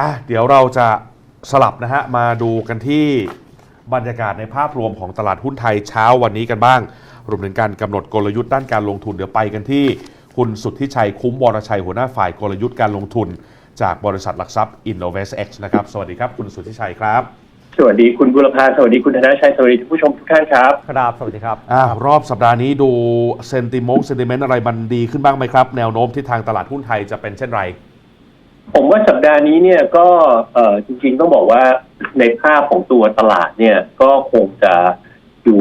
อะเดี๋ยวเราจะสลับนะฮะมาดูกันที่บรรยากาศในภาพรวมของตลาดหุ้นไทยเช้าวันนี้กันบ้าง รวมถึงการกำหนดกลยุทธ์ด้านการลงทุนเดี๋ยวไปกันที่คุณสุทธิชัยคุ้มวรชัยหัวหน้าฝ่ายกลยุทธ์การลงทุน จากบริษัทหลักทรัพย์ InnovestX นะครับ สวัสดีครับคุณสุทธิชัยครับ สวัสดีคุณบุรพาสวัสดีคุณธนชัยสวัสดีท่านผู้ชมทุกท่านครับครับสวัสดีครับอ่ารอบสัปดาห์นี้ดูเซนติมงเซนติเมนต์อะไรมันดีขึ้นบ้างไหมครับ แนวโน้มที่ทางตลาดหุ้นไทยจะเป็นเช่นไร ผมว่าสัปดาห์นี้เนี่ยก็เอ่อจริงๆต้องบอกว่าในภาพของตัวตลาดเนี่ยก็คงจะดู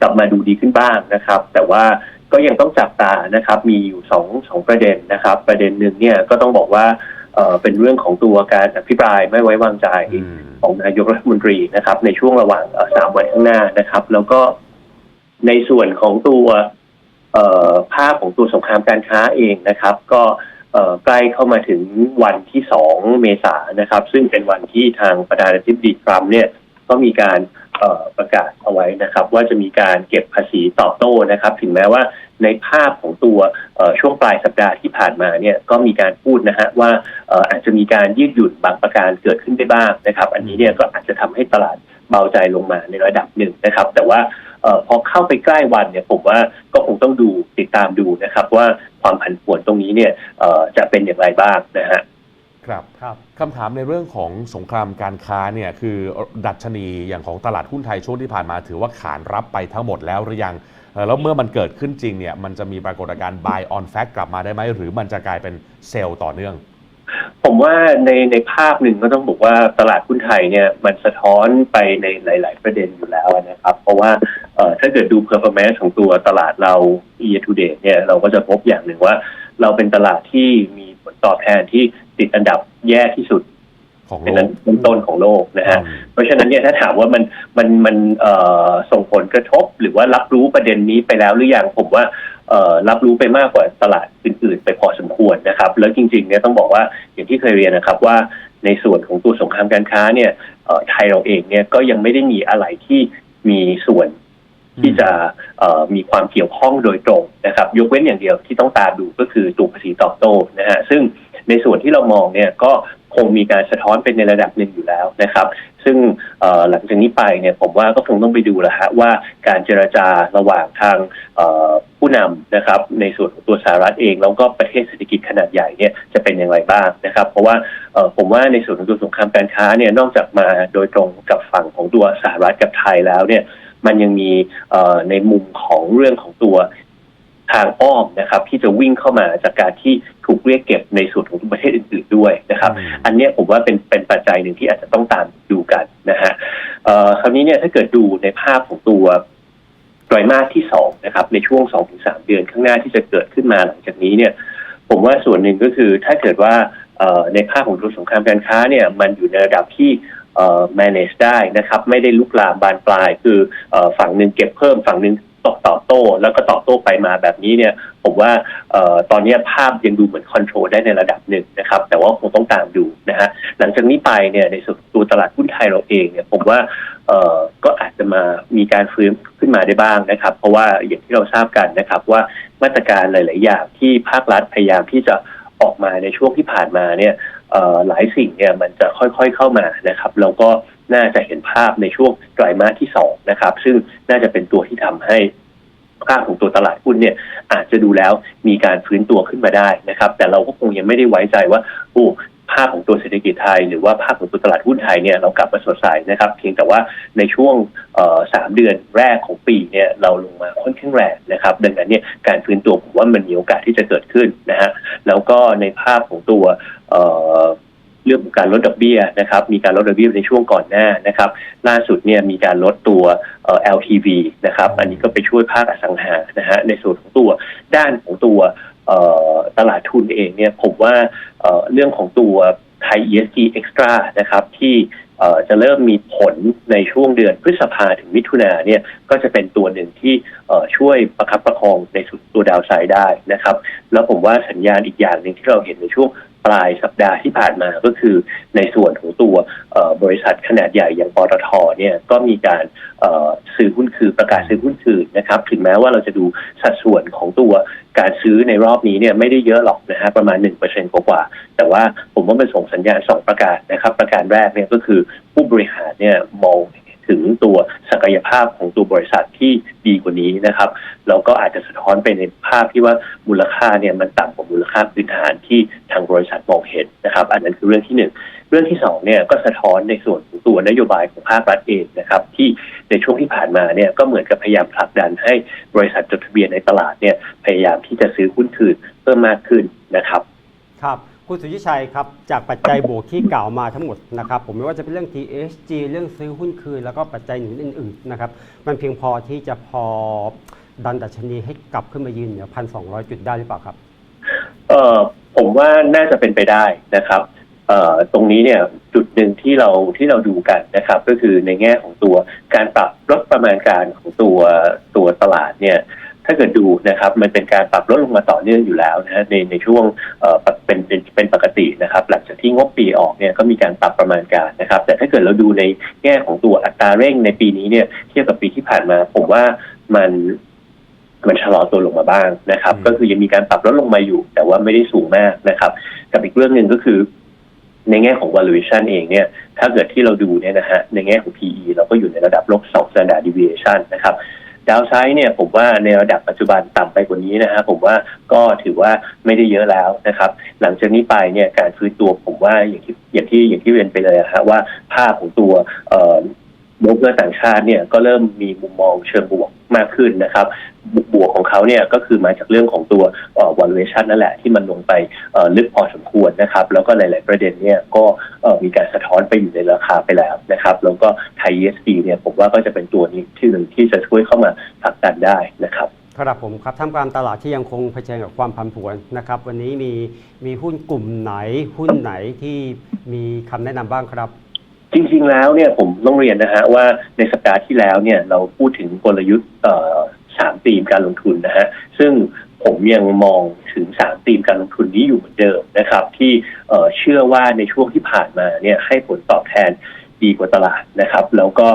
กลับมาดูดีขึ้นบ้างนะครับ แต่ว่าก็ยังต้องจับตานะครับ มีอยู่สองสองประเด็นนะครับ ประเด็นหนึ่งเนี่ยก็ต้องบอกว่าเอ่อเป็นเรื่องของตัวการอภิปรายไม่ไว้วางใจอืมของนายกรัฐมนตรีนะครับ ในช่วงระหว่างเอ่อสามวันข้างหน้านะครับ แล้วก็ในส่วนของตัวเอ่อภาพของตัวสงครามการค้าเองนะครับ ก็เอ่อ ใกล้เข้ามาถึงวันที่สองเมษายนนะครับ ซึ่งเป็นวันที่ทางประธานาธิบดีทรัมป์เนี่ยก็มีการประกาศเอาไว้นะครับ ว่าจะมีการเก็บภาษีตอบโต้นะครับ ถึงแม้ว่าในภาพของตัวช่วงปลายสัปดาห์ที่ผ่านมาเนี่ยก็มีการพูดนะฮะว่าอาจจะมีการยืดหยุ่นบางประการเกิดขึ้นได้บ้างนะครับ อันนี้เนี่ยก็อาจจะทำให้ตลาดเบาใจลงมาในระดับหนึ่งนะครับ แต่ว่าพอเข้าไปใกล้วันเนี่ยผมว่าก็คงต้องดูติดตามดูนะครับว่า ความผันผวนตรงนี้เนี่ยเอ่อจะเป็นอย่างไรบ้างนะฮะครับครับคำถามในเรื่องของสงครามการค้าเนี่ยคือดัชนีอย่างของตลาดหุ้นไทยช่วงที่ผ่านมา ถือว่าขานรับไปทั้งหมดแล้วหรือยังเอ่อแล้วเมื่อมันเกิดขึ้นจริงเนี่ยมันจะมีปรากฏการณ์ buy on fact กลับมาได้ไหมหรือมันจะกลายเป็นเซลล์ต่อเนื่อง ผมว่าในในภาพหนึ่งก็ต้องบอกว่าตลาดหุ้นไทยเนี่ยมันสะท้อนไปในหลาย ๆ ประเด็นอยู่แล้วนะครับ เพราะว่าเอ่อถ้าเกิดดู performance ของตัวตลาดเรา year to date เนี่ยเราก็จะพบอย่างหนึ่งว่า เราเป็นตลาดที่มีผลตอบแทนที่ติดอันดับแย่ที่สุดของเป็นโลอันกดับต้นๆของโลกนะฮะอืมเพราะฉะนั้นเนี่ยถ้าถามว่ามันมันมันเอ่อส่งผลกระทบ หรือว่ารับรู้ประเด็นนี้ไปแล้วหรือยังผมว่าเอ่อ รับรู้ไปมากกว่าตลาดอื่นๆ ไปพอสมควรนะครับ แล้วจริงๆเนี่ยต้องบอกว่าอย่างที่เคยเรียนนะครับว่าในส่วนของตัวสงครามการค้าเนี่ยไทยเราเองเนี่ยก็ยังไม่ได้มีอะไรที่มีส่วนที่จะมีความเกี่ยวข้องโดยตรงนะครับ ยกเว้นอย่างเดียวที่ต้องตามดูก็คือตัวภาษีตอบโต้นะฮะซึ่งในส่วนที่เรามองเนี่ยก็คงมีการสะท้อนเป็นในระดับหนึ่งอยู่แล้วนะครับ ซึ่งหลังจากนี้ไปเนี่ยผมว่าก็คงต้องไปดูแหละฮะว่าการเจรจาระหว่างทางผู้นำนะครับในส่วนของตัวสหรัฐเองแล้วก็ประเทศเศรษฐกิจขนาดใหญ่เนี่ยจะเป็นอย่างไรบ้างนะครับ เพราะว่าผมว่าในส่วนของตัวสงครามการค้าเนี่ยนอกจากมาโดยตรงกับฝั่งของตัวสหรัฐกับไทยแล้วเนี่ยมันยังมีในมุมของเรื่องของตัวทางอ้อมนะครับที่จะวิ่งเข้ามาจากการที่ ถูกเรียกเก็บในส่วนของประเทศอื่นๆด้วยนะครับอืมอันเนี้ยผมว่าเป็นเป็นปัจจัยหนึ่งที่อาจจะต้องตามดูกันนะฮะเอ่อคราวนี้เนี่ยถ้าเกิดดูในภาพของตัวไตรมาสที่สองนะครับ ในช่วงสองถึงสามเดือนข้างหน้าที่จะเกิดขึ้นมาหลังจากนี้เนี่ย ผมว่าส่วนหนึ่งก็คือถ้าเกิดว่าเอ่อในภาพของตัวสงครามการค้าเนี่ยมันอยู่ในระดับที่เอ่อ manage ได้นะครับ ไม่ได้ลุกลามบานปลาย คือเอ่อฝั่งหนึ่งเก็บเพิ่มฝั่งหนึ่ง ตอบตอบโต้ แล้วก็ตอบโต้ไปมาแบบนี้เนี่ย ผมว่าออตอนนี้ภาพยังดูเหมือนคอนโทรลได้ในระดับหนึ่งนะครับ แต่ว่าคงต้องตามดูนะฮะหลังจากนี้ไปเนี่ยในส่วนตัวตลาดหุ้นไทยเราเองเนี่ยผมว่าก็อาจจะมามีการฟื้นขึ้นมาได้บ้างนะครับ เพราะว่าอย่างที่เราทราบกันนะครับว่ามาตรการหลาย ๆ อย่างที่ภาครัฐพยายามที่จะออกมาในช่วงที่ผ่านมาเนี่ยหลายสิ่งเนี่ยมันจะค่อยๆเข้ามานะครับแล้วก็ น่าจะเห็นภาพในช่วงไตรมาสที่สองนะครับ ซึ่งน่าจะเป็นตัวที่ทำให้ภาพของตัวตลาดหุ้นเนี่ยอาจจะดูแล้วมีการฟื้นตัวขึ้นมาได้นะครับ แต่เราก็คงยังไม่ได้ไว้ใจว่าโอ้ภาพของตัวเศรษฐกิจไทย หรือว่าภาพของตัวตลาดหุ้นไทยเนี่ยเรากลับมาสดใสนะครับ เพียงแต่ว่าในช่วงสามเดือนแรกของปีเนี่ยเราลงมาค่อนข้างแรงนะครับ ดังนั้นเนี่ยการฟื้นตัวผมว่ามันมีโอกาสที่จะเกิดขึ้นนะฮะแล้วก็ในภาพของตัว เรื่องของการลดดอกเบี้ยนะครับ มีการลดดอกเบี้ยในช่วงก่อนหน้านะครับ ล่าสุดเนี่ยมีการลดตัว LTV นะครับ อันนี้ก็ไปช่วยภาคอสังหานะฮะในส่วนของตัวด้านของตัวตลาดทุนเองเนี่ยผมว่าเรื่องของตัวไทย ESG Extra นะครับที่จะเริ่มมีผลในช่วงเดือนพฤษภาถึงมิถุนาเนี่ยก็จะเป็นตัวหนึ่งที่ช่วยประคับประคองในสุดตัวดาวไซด์ได้นะครับ แล้วผมว่าสัญญาณอีกอย่างหนึ่งที่เราเห็นในช่วง ปลายสัปดาห์ที่ผ่านมาก็คือในส่วนของตัวบริษัทขนาดใหญ่อย่างปตทเนี่ยก็มีการซื้อหุ้นคือประกาศซื้อหุ้นคืนนะครับ ถึงแม้ว่าเราจะดูสัดส่วนของตัวการซื้อในรอบนี้เนี่ยไม่ได้เยอะหรอกนะฮะประมาณหนึ่งเปอร์เซ็นกว่า แต่ว่าผมว่ามันส่งสัญญาณสองประการนะครับ ประการแรกเนี่ยก็คือผู้บริหารเนี่ยมองถึงตัวศักยภาพของตัวบริษัทที่ดีกว่านี้นะครับแล้วก็อาจจะสะท้อนไปในภาพที่ว่ามูลค่าเนี่ยมันต่ำ มูลค่าพื้นฐานที่ทางบริษัทมองเห็นนะครับ อันนั้นคือเรื่องที่หนึ่งเรื่องที่สองเนี่ยก็สะท้อนในส่วนของตัวนโยบายของภาครัฐเองนะครับที่ในช่วงที่ผ่านมาเนี่ยก็เหมือนกับพยายามผลักดันให้บริษัทจดทะเบียนในตลาดเนี่ยพยายามที่จะซื้อหุ้นคืนเพิ่มมากขึ้นนะครับครับคุณสุทธิชัยครับ จากปัจจัยบวกที่กล่าวมาทั้งหมดนะครับ ผมไม่ว่าจะเป็นเรื่อง THG เรื่องซื้อหุ้นคืน แล้วก็ปัจจัยหนุนอื่นๆนะครับ มันเพียงพอที่จะพอดันดัชนีให้กลับขึ้นมายืนเหนือพันสองจุดได้หรือเปล่าครับ เอ่อผมว่าน่าจะเป็นไปได้นะครับเอ่อตรงนี้เนี่ยจุดหนึ่งที่เราที่เราดูกันนะครับ ก็คือในแง่ของตัวการปรับลดประมาณการของตัวตัวตลาดเนี่ยถ้าเกิดดูนะครับมันเป็นการปรับลดลงมาต่อเนื่องอยู่แล้วนะในในช่วงเอ่อเป็นเป็นเป็นปกตินะครับ หลังจากที่งบปีออกเนี่ยก็มีการปรับประมาณการนะครับ แต่ถ้าเกิดเราดูในแง่ของตัวอัตราเร่งในปีนี้เนี่ยเทียบกับปีที่ผ่านมา ผมว่ามัน มันชะลอตัวลงมาบ้างนะครับอืมก็คือยังมีการปรับลดลงมาอยู่ แต่ว่าไม่ได้สูงมากนะครับ กับอีกเรื่องหนึ่งก็คือ ในแง่ของ valuation เองเนี่ย ถ้าเกิดที่เราดูเนี่ยนะฮะในแง่ของ PE เราก็อยู่ในระดับลบ2 standard deviation นะครับดาวไซด์เนี่ยผมว่าในระดับปัจจุบันต่ำไปกว่านี้นะฮะผมว่าก็ถือว่าไม่ได้เยอะแล้วนะครับ หลังจากนี้ไปเนี่ยการฟื้นตัวผมว่าอย่างที่อย่างที่อย่างที่เรียนไปเลยอะฮะว่าภาพของตัวเอ่อ โบรกเกอร์ต่างชาติเนี่ยก็เริ่มมีมุมมองเชิงบวกมากขึ้นนะครับ บวกของเขาเนี่ยก็คือมาจากเรื่องของตัว valuation นั่นแหละที่มันลงไปลึกพอสมควรนะครับ แล้วก็หลาย ๆ ประเด็นเนี่ยก็มีการสะท้อนไปอยู่ในราคาไปแล้วนะครับ แล้วก็ไทย ESD เนี่ยผมว่าก็จะเป็นตัวนี้ที่หนึ่งที่จะช่วยเข้ามาผลักดันได้นะครับครับผมครับท่ามกลางตลาดที่ยังคงเผชิญกับความผันผวนนะครับ วันนี้มีมีหุ้นกลุ่มไหนหุ้นไหนที่มีคำแนะนำบ้างครับ จริง ๆ แล้วเนี่ยผมต้องเรียนนะฮะว่าในสัปดาห์ที่แล้วเนี่ยเราพูดถึงกลยุทธ์สามธีมการลงทุนนะฮะซึ่งผมยังมองถึงสามธีมการลงทุนนี้อยู่เหมือนเดิมนะครับ ที่เชื่อว่าในช่วงที่ผ่านมาเนี่ยให้ผลตอบแทนดีกว่าตลาดนะครับ แล้วก็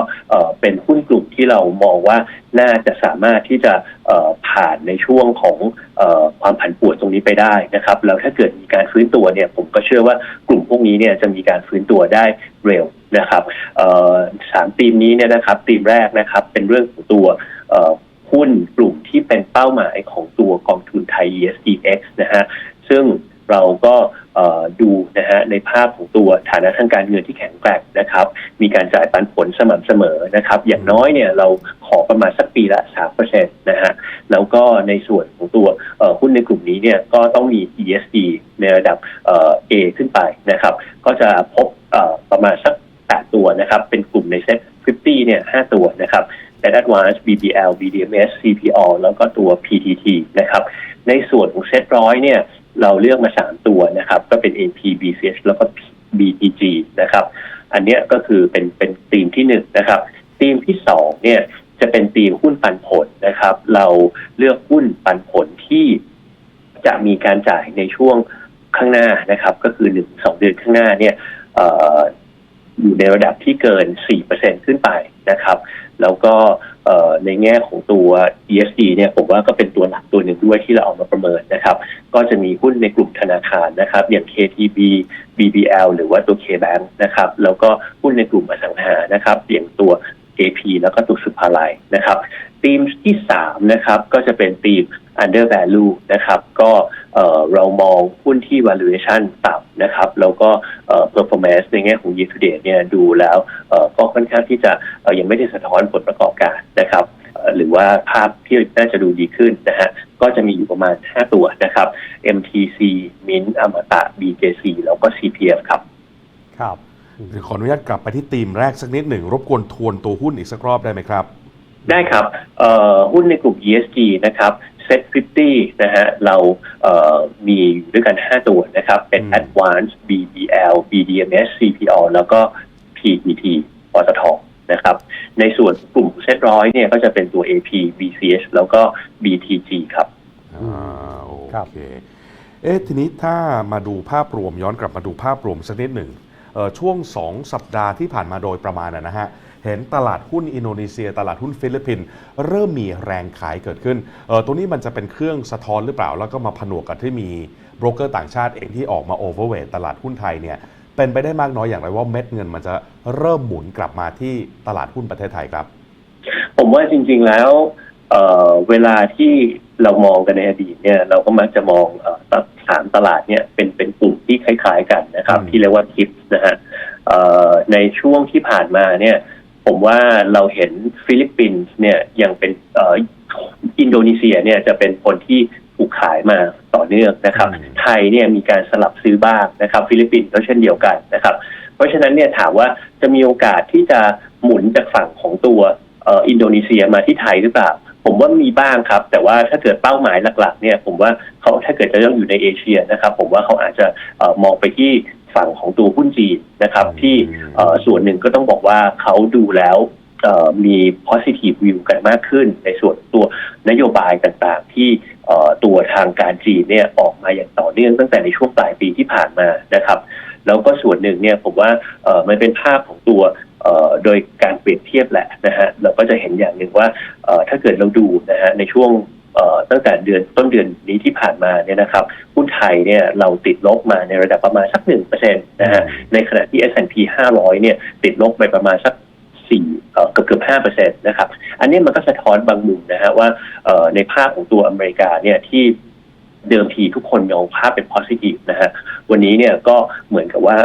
เป็นหุ้นกลุ่มที่เรามองว่าน่าจะสามารถที่จะผ่านในช่วงของอความผันผวนตรงนี้ไปได้นะครับ แล้วถ้าเกิดมีการฟื้นตัวเนี่ยผมก็เชื่อว่ากลุ่มพวกนี้เนี่ยจะมีการฟื้นตัวได้เร็ว นะครับสามธีมนี้เนี่ยนะครับธีมแรกนะครับเป็นเรื่องของตัวหุ้นกลุ่มที่เป็นเป้าหมายของตัวกองทุนไทย ESDX นะฮะซึ่งเราก็ดูนะฮะในภาพของตัวฐานะทางการเงินที่แข็งแกร่งนะครับ มีการจ่ายปันผลสม่ำเสมอนะครับ อย่างน้อยเนี่ยเราขอประมาณสักปีละ3%นะฮะแล้วก็ในส่วนของตัวหุ้นในกลุ่มนี้เนี่ยก็ต้องมี ESD ในระดับ A ขึ้นไปนะครับ ก็จะพบประมาณสัก 8 ตัวนะครับ เป็นกลุ่มในเซ็ต50 เนี่ย 5 ตัวนะครับแต่ Advance BBL BDMs CPO แล้วก็ตัว PTT นะครับ ในส่วนของเซ็ตร้อยเนี่ย เราเลือกมา 3 ตัวนะครับ ก็เป็น AP BCH แล้วก็ BTG นะครับ อันนี้ก็คือเป็นเป็นธีมที่หนึ่งนะครับธีมที่สองเนี่ยจะเป็นธีมหุ้นปันผลนะครับ เราเลือกหุ้นปันผลที่จะมีการจ่ายในช่วงข้างหน้านะครับ ก็คือหนึ่งสองเดือนข้างหน้าเนี่ย อยู่ในระดับที่เกิน 4%ขึ้นไปนะครับ แล้วก็ในแง่ของตัว ESG เนี่ยผมว่าก็เป็นตัวหลักตัวหนึ่งด้วยที่เราเอามาประเมินนะครับ ก็จะมีหุ้นในกลุ่มธนาคารนะครับ อย่าง KTB BBL หรือว่าตัว KBank นะครับ แล้วก็หุ้นในกลุ่มอสังหานะครับ อย่างตัว AP แล้วก็ตัวสุภาลัยนะครับธีมที่สามนะครับ ก็จะเป็นธีม under value นะครับ ก็ เอ่อเรามองหุ้นที่ valuation ต่ำนะครับ แล้วก็เอ่อ performance ในแง่ของ year to date เนี่ยดูแล้วเอ่อก็ค่อนข้างที่จะเอ่อยังไม่ได้สะท้อนผลประกอบการนะครับเอ่อหรือว่าภาพที่น่าจะดูดีขึ้นนะฮะ ก็จะมีอยู่ประมาณ 5 ตัวนะครับ MTC Mint อมตะ BJC แล้วก็ CPF ครับ ครับเดี๋ยวขออนุญาตกลับไปที่ธีมแรกสักนิดหนึ่ง รบกวนทวนตัวหุ้นอีกสักรอบได้ไหมครับ ได้ครับเอ่อหุ้นในกลุ่ม ESG นะครับ Set 50นะฮะเราเอ่อมีอยู่ด้วยกัน 5 ตัวนะครับ เป็นอืม Advance BBL BDMs CPO แล้วก็ PTT ปตทนะครับ ในส่วนกลุ่มเซ็ตร้อยเนี่ยก็จะเป็นตัว AP BCH แล้วก็ BTG ครับอ่าโอครับเคเอ๊ะทีนี้ถ้ามาดูภาพรวมย้อนกลับมาดูภาพรวมสักนิดหนึ่งเอ่อช่วง 2 สัปดาห์ที่ผ่านมาโดยประมาณนะนะฮะ เห็นตลาดหุ้นอินโดนีเซีย ตลาดหุ้นฟิลิปปินส์เริ่มมีแรงขายเกิดขึ้นเออตัวนี้มันจะเป็นเครื่องสะท้อนหรือเปล่า แล้วก็มาผนวกกับที่มีโบรกเกอร์ต่างชาติเองที่ออกมาโอเวอร์เวทตลาดหุ้นไทยเนี่ยเป็นไปได้มากน้อยอย่างไรว่าเม็ดเงินมันจะเริ่มหมุนกลับมาที่ตลาดหุ้นประเทศไทยครับ ผมว่าจริง ๆแล้วเอ่อเวลาที่เรามองกันในอดีตเนี่ยเราก็มักจะมองเอ่อตสามตลาดเนี่ยเป็นเป็นกลุ่มที่คล้าย ๆ กันนะครับอืมที่เรียกว่าทิปนะฮะเอ่อในช่วงที่ผ่านมาเนี่ย ผมว่าเราเห็นฟิลิปปินส์เนี่ยยังเป็นเอ่ออินโดนีเซียเนี่ยจะเป็นคนที่ถูกขายมาต่อเนื่องนะครับอืมไทยเนี่ยมีการสลับซื้อบ้างนะครับ ฟิลิปปินส์ก็เช่นเดียวกันนะครับ เพราะฉะนั้นเนี่ยถามว่าจะมีโอกาสที่จะหมุนจากฝั่งของตัวเอ่ออินโดนีเซียมาที่ไทยหรือเปล่าผมว่ามีบ้างครับ แต่ว่าถ้าเกิดเป้าหมายหลักๆเนี่ยผมว่าเขาถ้าเกิดจะต้องอยู่ในเอเชียนะครับ ผมว่าเขาอาจจะเอ่อมองไปที่ ฝั่งของตัวหุ้นจีนนะครับอืมที่เอ่อส่วนหนึ่งก็ต้องบอกว่าเขาดูแล้วเอ่อมี positive view กันมากขึ้น ในส่วนตัวนโยบายต่างๆ ที่เอ่อตัวทางการจีนเนี่ยออกมาอย่างต่อเนื่องตั้งแต่ในช่วงปลายปีที่ผ่านมานะครับ แล้วก็ส่วนหนึ่งเนี่ยผมว่าเอ่อมันเป็นภาพของตัวเอ่อโดยการเปรียบเทียบแหละนะฮะเราก็จะเห็นอย่างหนึ่งว่าเอ่อถ้าเกิดเราดูนะฮะในช่วงเอ่อ ตั้งแต่เดือนต้นเดือนนี้ที่ผ่านมาเนี่ยนะครับหุ้นไทยเนี่ยเราติดลบมาในระดับประมาณสักหนึ่งเปอร์เซ็นต์นะฮะในขณะที่ S&P 500 เนี่ยติดลบไปประมาณสักสี่เอ่อเกือบเกือบห้าเปอร์เซ็นต์นะครับ อันนี้มันก็สะท้อนบางมุมนะฮะว่าเอ่อในภาพของตัวอเมริกาเนี่ยที่เดิมทีทุกคนมองภาพเป็น positive นะฮะวันนี้เนี่ยก็เหมือนกับว่า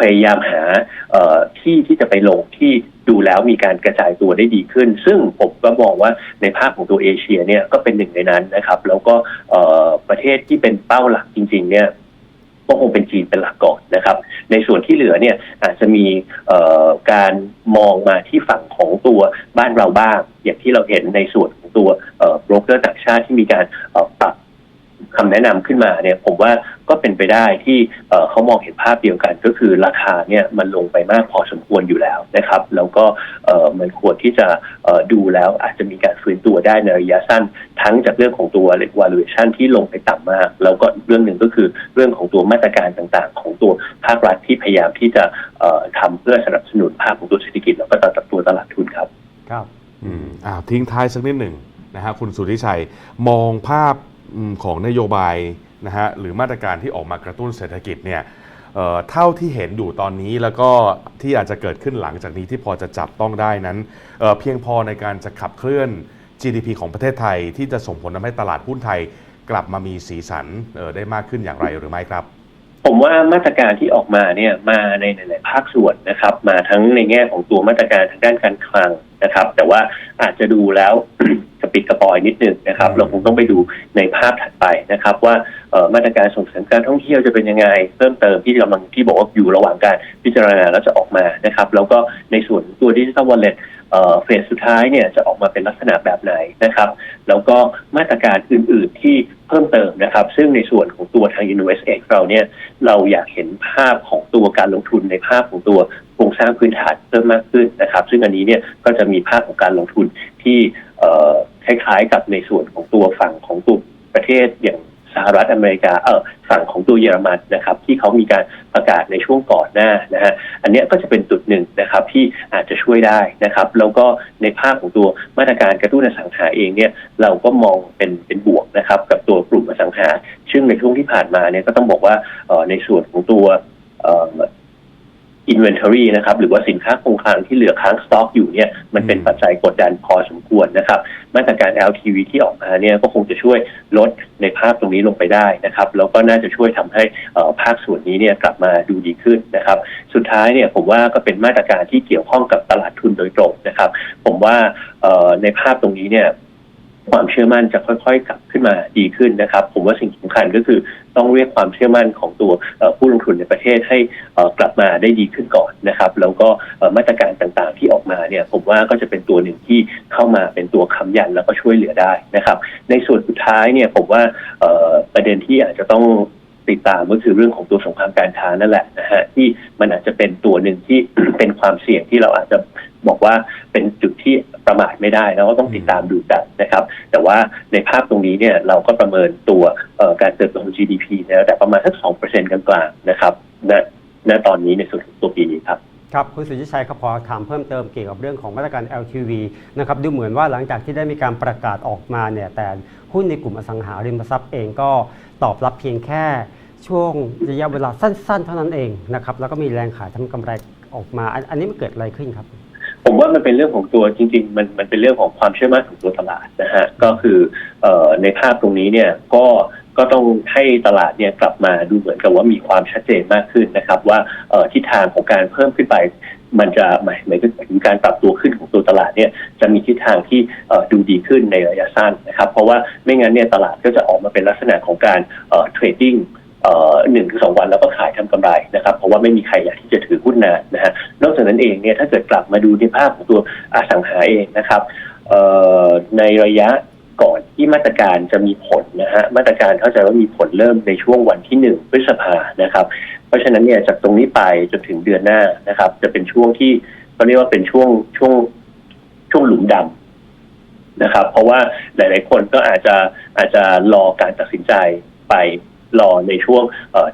พยายามหาเอ่อที่ที่จะไปลงที่ ดูแล้วมีการกระจายตัวได้ดีขึ้น ซึ่งผมก็มองว่าในภาพของตัวเอเชียเนี่ยก็เป็นหนึ่งในนั้นนะครับ แล้วก็ประเทศที่เป็นเป้าหลักจริง ๆ เนี่ยก็คงเป็นจีนเป็นหลักก่อนนะครับ ในส่วนที่เหลือเนี่ยอาจจะมีการมองมาที่ฝั่งของตัวบ้านเราบ้าง อย่างที่เราเห็นในส่วนของตัวโบรกเกอร์ต่างชาติที่มีการปรับ คำแนะนำขึ้นมาเนี่ยผมว่าก็เป็นไปได้ที่เขามองเห็นภาพเดียวกัน ก็คือราคาเนี่ยมันลงไปมากพอสมควรอยู่แล้วนะครับ แล้วก็เอ่อมันควรที่จะดูแล้วอาจจะมีการฟื้นตัวได้ในระยะสั้น ทั้งจากเรื่องของตัว valuation ที่ลงไปต่ำมาก แล้วก็เรื่องหนึ่งก็คือเรื่องของตัวมาตรการต่างๆ ของตัวภาครัฐที่พยายามที่จะเอ่อทำเพื่อสนับสนุนภาพของตัวเศรษฐกิจแล้วก็ตัดตัวตลาดทุนครับ ครับ อืมอ่าทิ้งท้ายสักนิดหนึ่งนะฮะคุณสุทธิชัยมองภาพ ของนโยบายนะฮะหรือมาตรการที่ออกมากระตุ้นเศรษฐกิจเนี่ยเท่าที่เห็นอยู่ตอนนี้แล้วก็ที่อาจจะเกิดขึ้นหลังจากนี้ที่พอจะจับต้องได้นั้นเเพียงพอในการจะขับเคลื่อน GDP ของประเทศไทย ที่จะส่งผลทำให้ตลาดหุ้นไทยกลับมามีสีสันได้มากขึ้นอย่างไรหรือไม่ครับ ผมว่ามาตรการที่ออกมาเนี่ยมาในหลาย ๆ ภาคส่วนนะครับ มาทั้งในแง่ของตัวมาตรการทางด้านการคลังนะครับ แต่ว่าอาจจะดูแล้วกระปิดกระปอยนิดนึงนะครับอืมเราคงต้องไปดูในภาพถัดไปนะครับ ว่าเอ่อมาตรการส่งเสริมการท่องเที่ยวจะเป็นยังไง เพิ่มเติมที่กำลังที่บอกว่าอยู่ระหว่างการพิจารณาแล้วจะออกมานะครับ แล้วก็ในส่วนตัวดิจิ t a ลวอลเล็ต เฟสสุดท้ายเนี่ยจะออกมาเป็นลักษณะแบบไหนนะครับ แล้วก็มาตรการอื่น ๆที่เพิ่มเติมนะครับ ซึ่งในส่วนของตัวทาง Invest X เราเนี่ยเราอยากเห็นภาพของตัวการลงทุนในภาพของตัวโครงสร้างพื้นฐานเพิ่มมากขึ้นนะครับ ซึ่งอันนี้เนี่ยก็จะมีภาพของการลงทุนที่คล้ายๆกับในส่วนของตัวฝั่งของตัวประเทศอย่าง สหรัฐอเมริกาเออฝั่งของตัวเยอรมันนะครับที่เขามีการประกาศในช่วงก่อนหน้านะฮะอันนี้ก็จะเป็นจุดหนึ่งนะครับที่อาจจะช่วยได้นะครับ แล้วก็ในภาพของตัวมาตรการกระตุ้นอสังหาเองเนี่ยเราก็มองเป็นเป็นบวกนะครับกับตัวกลุ่มอสังหาซึ่งในช่วงที่ผ่านมาเนี่ยก็ต้องบอกว่าออในส่วนของตัวออ inventory นะครับหรือว่าสินค้าคงคลังที่เหลือค้างสต็อกอยู่เนี่ยมันเป็นอืมปัจจัยกดดันพอสมควรนะครับมาตรการ LTV ที่ออกมาเนี่ยก็คงจะช่วยลดในภาพตรงนี้ลงไปได้นะครับแล้วก็น่าจะช่วยทำให้เอ่อภาคส่วนนี้เนี่ยกลับมาดูดีขึ้นนะครับ สุดท้ายเนี่ยผมว่าก็เป็นมาตรการที่เกี่ยวข้องกับตลาดทุนโดยตรงนะครับ ผมว่าเอ่อในภาพตรงนี้เนี่ย ความเชื่อมั่นจะค่อยๆ กลับขึ้นมาดีขึ้นนะครับ ผมว่าสิ่งสำคัญก็คือต้องเรียกความเชื่อมั่นของตัวผู้ลงทุนในประเทศให้กลับมาได้ดีขึ้นก่อนนะครับ แล้วก็มาตรการต่างๆที่ออกมาเนี่ยผมว่าก็จะเป็นตัวหนึ่งที่เข้ามาเป็นตัวค้ำยันแล้วก็ช่วยเหลือได้นะครับ ในส่วนสุดท้ายเนี่ยผมว่าประเด็นที่อาจจะต้องติดตามก็คือเรื่องของตัวสงครามการค้านั่นแหละนะฮะที่มันอาจจะเป็นตัวหนึ่งที่เป็นความเสี่ยงที่เราอาจจะ บอกว่าเป็นจุดที่ประมาทไม่ได้แล้วก็ต้องติดตามดูกันนะครับ แต่ว่าในภาพตรงนี้เนี่ยเราก็ประเมินตัวการเติบโตของ GDP นะดับประมาณสัก2%กลางๆนะครับนะณตอนนี้ในส่วนของตัวปีนี้ครับครับคุณสุทธิชัยครับขอถามเพิ่มเติมเกี่ยวกับเรื่องของมาตรการ LTV นะครับดูเหมือนว่าหลังจากที่ได้มีการประกาศออกมาเนี่ยแต่หุ้นในกลุ่มอสังหาริมทรัพย์เองก็ตอบรับเพียงแค่ช่วงระยะเวลาสั้น ๆ เท่านั้นเองนะครับแล้วก็มีแรงขายทำกำไรออกมา อันนี้มันเกิดอะไรขึ้นครับ ผมว่ามันเป็นเรื่องของตัวจริง ๆ มันมันเป็นเรื่องของความเชื่อมั่นของตัวตลาดนะฮะก็คือเอ่อในภาพตรงนี้เนี่ยก็ก็ต้องให้ตลาดเนี่ยกลับมาดูเหมือนกับว่ามีความชัดเจนมากขึ้นนะครับ ว่าเอ่อทิศทางของการเพิ่มขึ้นไป มันจะหมายหมายถึงการปรับตัวขึ้นของตัวตลาดเนี่ยจะมีทิศทางที่เอ่อดูดีขึ้นในระยะสั้นนะครับ เพราะว่าไม่งั้นเนี่ยตลาดก็จะออกมาเป็นลักษณะของการเทรดดิ้ง หนึ่งถึงสองวันแล้วก็ขายทำกำไรนะครับ เพราะว่าไม่มีใครอยากที่จะถือหุ้นนานนะฮะนอกจากนั้นเองเนี่ยถ้าเกิดกลับมาดูในภาพของตัวอสังหาเองนะครับในระยะก่อนที่มาตรการจะมีผลนะฮะมาตรการเข้าใจว่ามีผลเริ่มในช่วงวันที่หนึ่งพฤษภานะครับ เพราะฉะนั้นเนี่ยจากตรงนี้ไปจนถึงเดือนหน้านะครับ จะเป็นช่วงที่เขาเรียกว่าเป็นช่วงช่วงช่วงหลุมดำนะครับ เพราะว่าหลาย ๆ คนก็อาจจะอาจจะรอการตัดสินใจไป รอในช่วง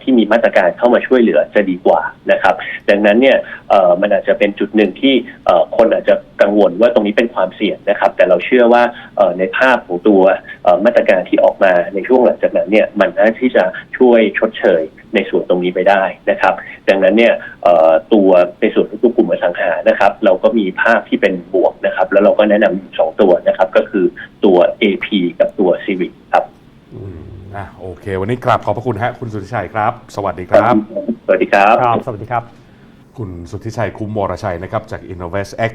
ที่มีมาตรการเข้ามาช่วยเหลือจะดีกว่านะครับ ดังนั้นเนี่ยมันอาจจะเป็นจุดหนึ่งที่คนอาจจะกังวลว่าตรงนี้เป็นความเสี่ยงนะครับ แต่เราเชื่อว่าในภาพของตัวมาตรการที่ออกมาในช่วงหลังจากนั้นเนี่ยมันน่าที่จะช่วยชดเชยในส่วนตรงนี้ไปได้นะครับ ดังนั้นเนี่ยตัวในส่วนของตัวกลุ่มอสังหานะครับ เราก็มีภาพที่เป็นบวกนะครับ แล้วเราก็แนะนำสองตัวนะครับ ก็คือตัว AP กับตัว Civic ครับอืม อะโอเค วันนี้กราบขอบพระคุณฮะคุณสุทธิชัยครับ สวัสดีครับ สวัสดีครับ ครับ สวัสดีครับ คุณสุทธิชัยคุ้มวรชัยนะครับจาก Innovest X